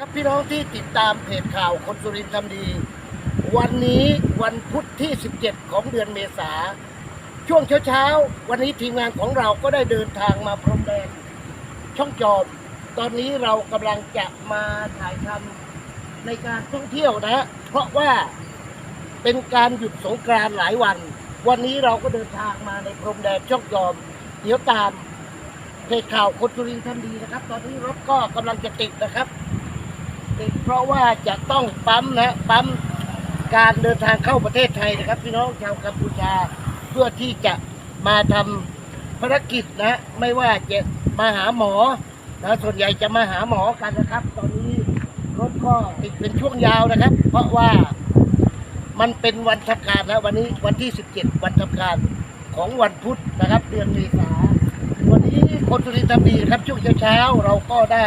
ครับพี่น้องที่ติดตามเพจข่าวคนสุรินทร์ทำดี วันนี้วันพุธที่ 17 ของเดือนเมษา ช่วงเช้าๆ วันนี้ทีมงานของเราก็ได้เดินทางมาพรมแดน ช่องจอม ตอนนี้เรากำลังจะมาถ่ายทำในการท่องเที่ยวนะ เพราะว่าเป็นการหยุดสงกรานต์หลายวัน วันนี้เราก็เดินทางมาในพรมแดนช่องจอม เดี๋ยวตามเพจข่าวคนสุรินทร์ทำดีนะครับ ตอนนี้รถก็กำลังจะติดนะครับ ติดเพราะว่าจะต้องปั๊มนะปั๊มการเดินทางเข้าประเทศไทยนะครับ พี่น้องชาวกัมพูชาเพื่อที่จะมาทำภารกิจนะไม่ว่าจะมาหาหมอนะส่วนใหญ่จะมาหาหมอกันนะครับ ตอนนี้รถก็ติดเป็นช่วงยาวนะครับ เพราะว่ามันเป็นวันทำการนะวันนี้วันที่ 17 วันทำการของวันพุธนะครับ เดือนเมษาวันนี้คนสุรินทร์ทำดีนะครับช่วงเช้าๆเราก็ได้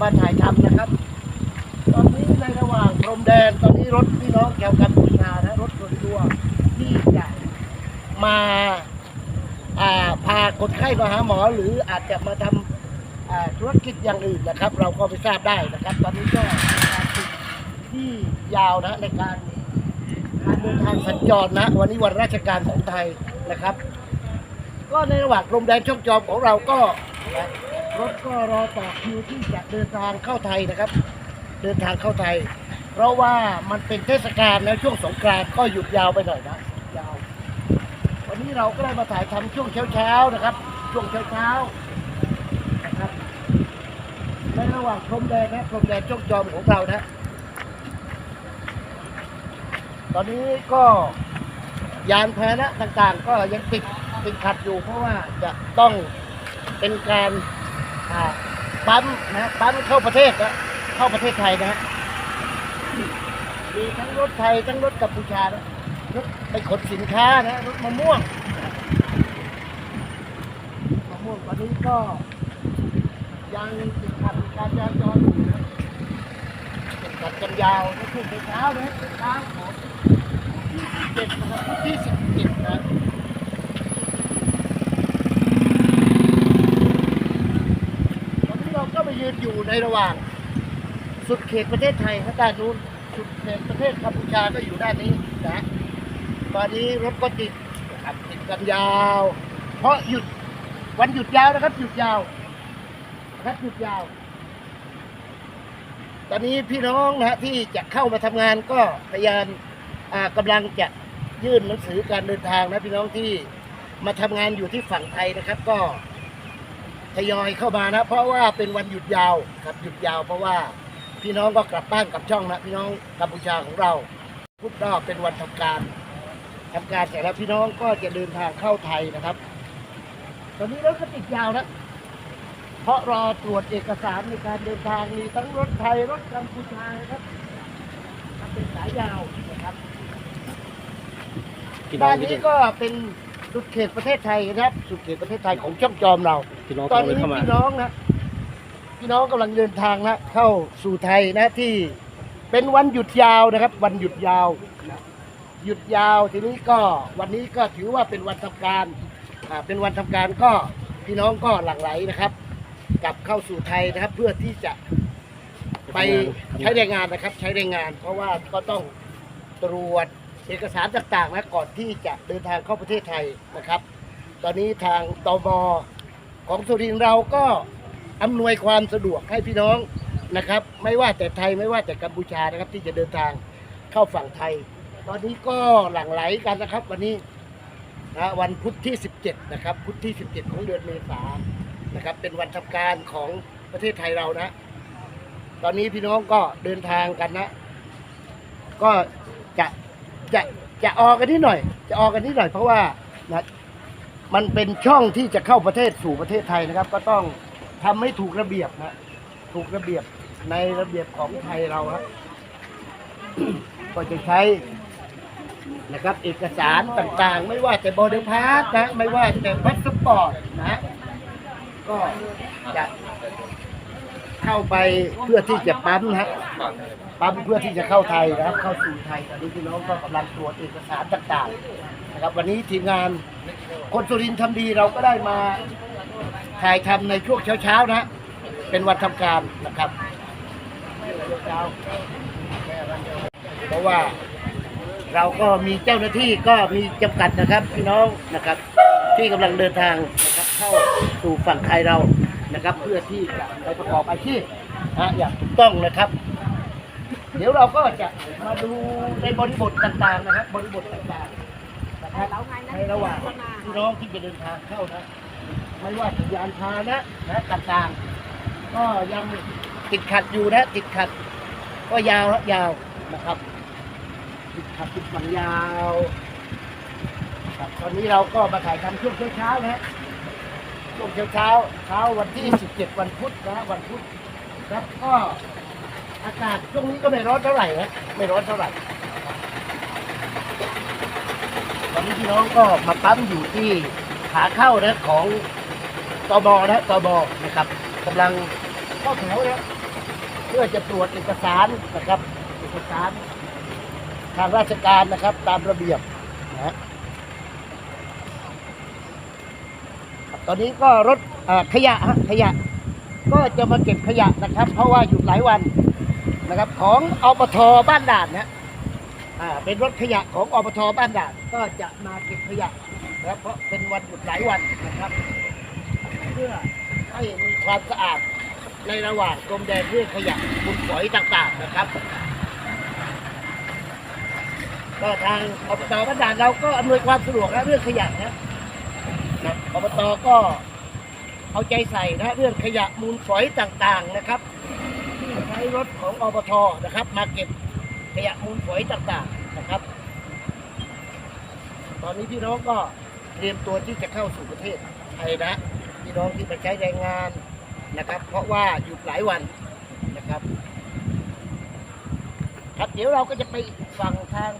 มาถ่ายทำนะครับ ในระหว่างพรมแดนตอนนี้รถพี่น้องชาวกัมพูชานะรถส่วนตัวที่จะมาอ่าพาคนไข้มาหาหมอ หรืออาจจะมาทำธุรกิจอย่างอื่นนะครับ เราก็ไปทราบได้นะครับ ตอนนี้ก็การติดที่ยาวนะในการการเดินทางสัญจรนะวันนี้วันราชการของไทยนะครับ ก็ในระหว่างพรมแดนช่องจอมของเราก็รถก็รอต่อคิวที่จะเดินทางเข้าไทยนะครับ เดินทางเข้าไทย เพราะว่ามันเป็นเทศกาลแล้วช่วงสงกรานต์ก็หยุดยาวไปหน่อยนะยาว วันนี้เราก็ได้มาถ่ายทำช่วงเช้าๆนะครับ ช่วงเช้าๆนะครับในระหว่างพรมแดนนะพรมแดนช่องจอมของเรานะ ตอนนี้ก็ยานพาหนะต่างๆ ก็ยังติดติดขัดอยู่เพราะว่าจะต้องเป็นการปั๊มนะปั๊มเข้าประเทศนะ เข้าประเทศไทยนะฮะมีทั้งรถไทยทั้งรถกัมพูชานะรถไปขนสินค้านะรถมะม่วงมะม่วงตอนนี้ก็ยังติดขัดการจราจรอยู่นะติดขัดกันยาวในช่วงเช้านะเช้าของที่สิบเจ็ดนะครับที่สิบเจ็ดนะตอนนี้เราก็ไปยืนอยู่ในระหว่าง สุดเขตประเทศไทยครับด้านนู้นสุดเขตประเทศกัมพูชาก็อยู่ด้านนี้นะตอนนี้รถก็ติดนะครับติดกันยาว เพราะหยุดวันหยุดยาวนะครับหยุดยาวนะครับหยุดยาว ตอนนี้พี่น้องนะฮะที่จะเข้ามาทำงานก็พยายามอ่ากำลังจะยื่นหนังสือการเดินทางนะพี่น้องที่มาทำงานอยู่ที่ฝั่งไทยนะครับ ก็ทยอยเข้ามานะ เพราะว่าเป็นวันหยุดยาวครับหยุดยาวเพราะว่า พี่น้องก็กลับบ้านกลับช่องนะพี่น้องกัมพูชาของเราพุธก็เป็นวันทำการทำการเสร็จแล้วพี่น้องก็จะเดินทางเข้าไทยนะครับ ตอนนี้รถก็ติดยาวนะเพราะรอตรวจเอกสารในการเดินทางมีทั้งรถไทยรถกัมพูชานะครับทำเป็นสายยาวนะครับพี่น้อด้างนที่นี้ก็เป็นสุดเขตประเทศไทยนะครับ สุดเขตประเทศไทยของช่องจอมเราพี่น้องตอนกำลังนี้เข้ามาพี่น้องนะ พี่น้องกำลังเดินทางนะเข้าสู่ไทยนะที่เป็นวันหยุดยาวนะครับ วันหยุดยาวนะหยุดยาวทีนี้ก็วันนี้ก็ถือว่าเป็นวันทำการอ่าเป็นวันทำการก็พี่น้องก็หลั่งไหลนะครับ กลับเข้าสู่ไทยนะครับ เพื่อที่จะไปใช้แรงงานนะครับ ใช้แรงงาน เพราะว่าก็ต้องตรวจเอกสารต่างๆนะก่อนที่จะเดินทางเข้าประเทศไทยนะครับ ตอนนี้ทางตมของสุรินทร์เราก็ อำนวยความสะดวกให้พี่น้องนะครับ ไม่ว่าแต่ไทยไม่ว่าแต่กัมพูชานะครับ ที่จะเดินทางเข้าฝั่งไทย ตอนนี้ก็หลั่งไหลกันนะครับ วันนี้นะวันพุธที่ 17 นะครับ พุธที่ 17 ของเดือนเมษายนนะครับ เป็นวันทำการของประเทศไทยเรานะ ตอนนี้พี่น้องก็เดินทางกันนะ ก็จะจะจะออกกันนิดหน่อย จะออกกันนิดหน่อยเพราะว่านะมันเป็นช่องที่จะเข้าประเทศสู่ประเทศไทยนะครับ ก็ต้อง ทำให้ถูกระเบียบนะถูกระเบียบในระเบียบของไทยเราครับก็จะใช้นะครับเอกสารต่างๆ ไม่ว่าแต่บอร์ดพาสนะไม่ว่าแต่พาสปอร์ตนะก็จะเข้าไปเพื่อที่จะปั๊มนะฮะปั๊มเพื่อที่จะเข้าไทยนะครับ เข้าสู่ไทยตอนนี้พี่น้องก็กำลังตรวจเอกสารต่างๆนะครับ วันนี้ทีมงานคนสุรินทร์ทำดีเราก็ได้มา ถ่ายทำในช่วงเช้าๆนะ เป็นวันทำการนะครับเพราะว่าเราก็มีเจ้าหน้าที่ก็มีจำกัดนะครับพี่น้องนะครับ ที่กำลังเดินทางนะครับเข้าสู่ฝั่งไทยเรานะครับ เพื่อที่จะไปประกอบอาชีพนะอย่างถูกต้องนะครับ เดี๋ยวเราก็จะมาดูในบริบทต่างๆนะครับ บริบทต่างๆนะครับในระหว่างพี่น้องที่จะเดินทางเข้านะ ไม่ว่าจะยานพาหนะนะต่างๆ ก็ยังติดขัดอยู่นะติดขัด ก็ยาวยาวนะครับ ติดขัดติดฝังยาวครับตอนนี้เราก็มาถ่ายทำช่วงเช้าๆนะช่วงเช้าเช้าเช้าวันที่ 17 วันพุธนะฮะวันพุธครับก็อากาศช่วงนี้ก็ไม่ร้อนเท่าไหร่นะไม่ร้อนเท่าไหร่ตอนนี้พี่น้องก็มาปั๊มอยู่ที่ขาเข้านะของ ตบนะตบนะครับกำลังเข้าแถวนะเพื่อจะตรวจเอกสารนะครับ เอกสาร ทางราชการนะครับตามระเบียบนะครับตอนนี้ก็รถขยะฮะขยะ ก็จะมาเก็บขยะนะครับ เพราะว่าหยุดหลายวันนะครับ ของอปทบ้านด่านนะอ่าเป็นรถขยะของอปทบ้านด่าน ก็จะมาเก็บขยะนะครับเพราะเป็นวันหยุดหลายวันนะครับ พื่อให้มีความสะอาดในระหว่างกรมแดนเรื่อขยะบุญฝอยต่างๆนะครับก็ทางอบตบ้านด่านเราก็อำนวยความสะดวกนะเรื่องขยะนะนะอบตก็เอาใจใส่นะเรื่องขยะมูลฝอยต่างๆนะครับที่ใช้รถของอบตนะครับ มาเก็บขยะมูลฝอยต่างๆนะครับ ตอนนี้พี่น้องก็เตรียมตัวที่จะเข้าสู่ประเทศไทยนะ พี่น้องที่มาใช้แรงงานนะครับ เพราะว่าหยุดหลายวันนะครับครับเดี๋ยวเราก็จะไปฝั่งทาง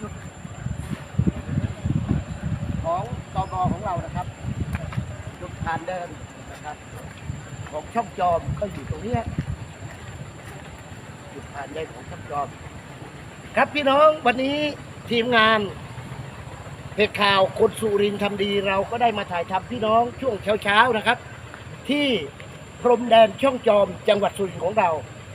จุดของตบของเรานะครับจุดผ่านเดินนะครับ ของช่องจอมก็อยู่ตรงนี้จุดผ่านเดินของช่องจอม ครับพี่น้องวันนี้ทีมงาน เพจข่าวคนสุรินทร์ทำดีเราก็ได้มาถ่ายทำพี่น้องช่วงเช้าๆนะครับ ที่พรมแดนช่องจอมจังหวัดสุรินทร์ของเรา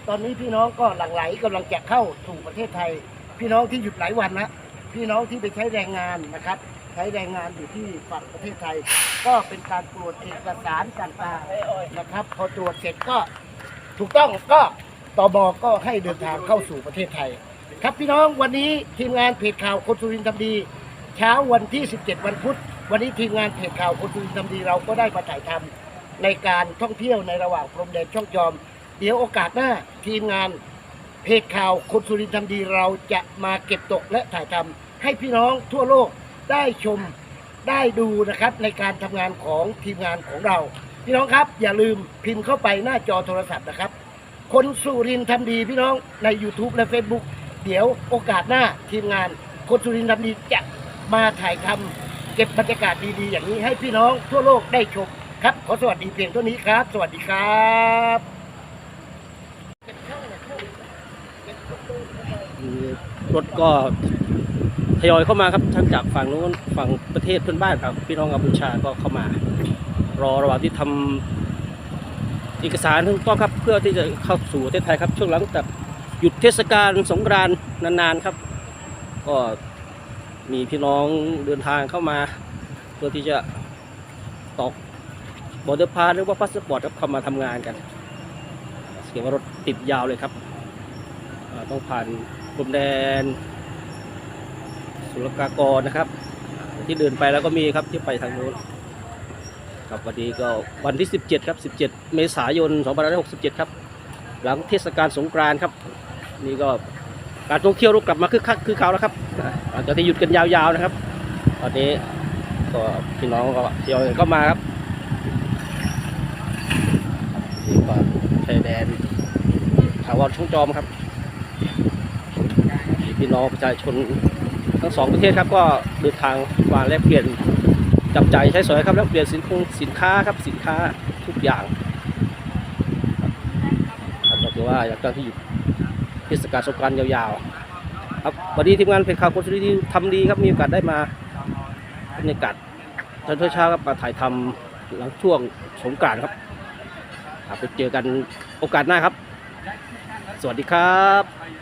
ตอนนี้พี่น้องก็หลั่งไหลกำลังจะเข้าสู่ประเทศไทย พี่น้องที่หยุดหลายวันนะพี่น้องที่ไปใช้แรงงานนะครับ ใช้แรงงานอยู่ที่ฝั่งประเทศไทย ก็เป็นการตรวจเอกสารต่างๆนะครับ พอตรวจเสร็จก็ถูกต้องก็ตบก็ให้เดินทางเข้าสู่ประเทศไทย ครับพี่น้องวันนี้ทีมงานเพจข่าวคนสุรินทร์ทำดี เช้าวันที่ 17 วันพุธ วันนี้ทีมงานเพจข่าวคนสุรินทร์ทำดีเราก็ได้มาถ่ายทำในการท่องเที่ยวในระหว่างพรมแดนช่องจอม เดี๋ยวโอกาสหน้าทีมงานเพจข่าวคนสุรินทร์ทำดีเราจะมาเก็บตกและถ่ายทำให้พี่น้องทั่วโลกได้ชมได้ดูนะครับในการทำงานของทีมงานของเรา พี่น้องครับอย่าลืมพิมพ์เข้าไปหน้าจอโทรศัพท์นะครับ คนสุรินทร์ทำดีพี่น้องใน YouTube และ Facebook เดี๋ยวโอกาสหน้าทีมงานคนสุรินทร์ทำดีจะ มาถ่ายทำเก็บบรรยากาศดีๆ อย่างนี้ให้พี่น้องทั่วโลกได้ชมครับ ขอสวัสดีเพียงเท่านี้ครับ สวัสดีครับรถก็ทยอยเข้ามาครับทั้งจากฝั่งนู้นฝั่งประเทศเพื่อนบ้านครับ พี่น้องกัมพูชาก็เข้ามา รอระหว่างที่ทำเอกสารถูกต้องครับเพื่อที่จะเข้าสู่ประเทศไทยครับ ช่วงหลังจากหยุดเทศกาลสงกรานต์นานๆครับ ก็ มีพี่น้องเดินทางเข้ามา เพื่อที่จะตอกบอร์เดอร์พาสหรือว่าพาสปอร์ตครับเข้ามาทำงานกันเสียว่ารถติดยาวเลยครับ ต้องผ่านพรมแดนศุลกากรนะครับ ที่เดินไปแล้วก็มีครับที่ไปทางนู้นครับวันนี้ก็วันที่ 17 ครับ 17 เมษายน 2567 ครับ หลังเทศกาลสงกรานต์ครับ นี่ก็ การท่องเที่ยวรุกกลับมาคึกคักคือเขาแล้วครับหลังจากที่หยุดกันยาวๆนะครับ ตอนนี้ก็พี่น้องก็เที่ยวก็มาครับนี่ก็ชายแดนถาวรช่องจอมครับพี่น้องประชาชนทั้งสองประเทศครับก็เดินทางมาแลกเปลี่ยนจับใจใช้สอยครับแลกเปลี่ยนสินคงสินค้าครับสินค้าทุกอย่างก็ถือว่าอยากจะที่อยู่ เทศกาลสงกรารยาวๆครับวันนี้ทีมงานเป็นข่าวคนสุรินทร์ทำดีครับมีโอกาสได้มาบรรยากาศตอนเช้าๆครับมาถ่ายทำหลังช่วงสงกรานต์ครับครับไปเจอกันโอกาสหน้าครับ สวัสดีครับ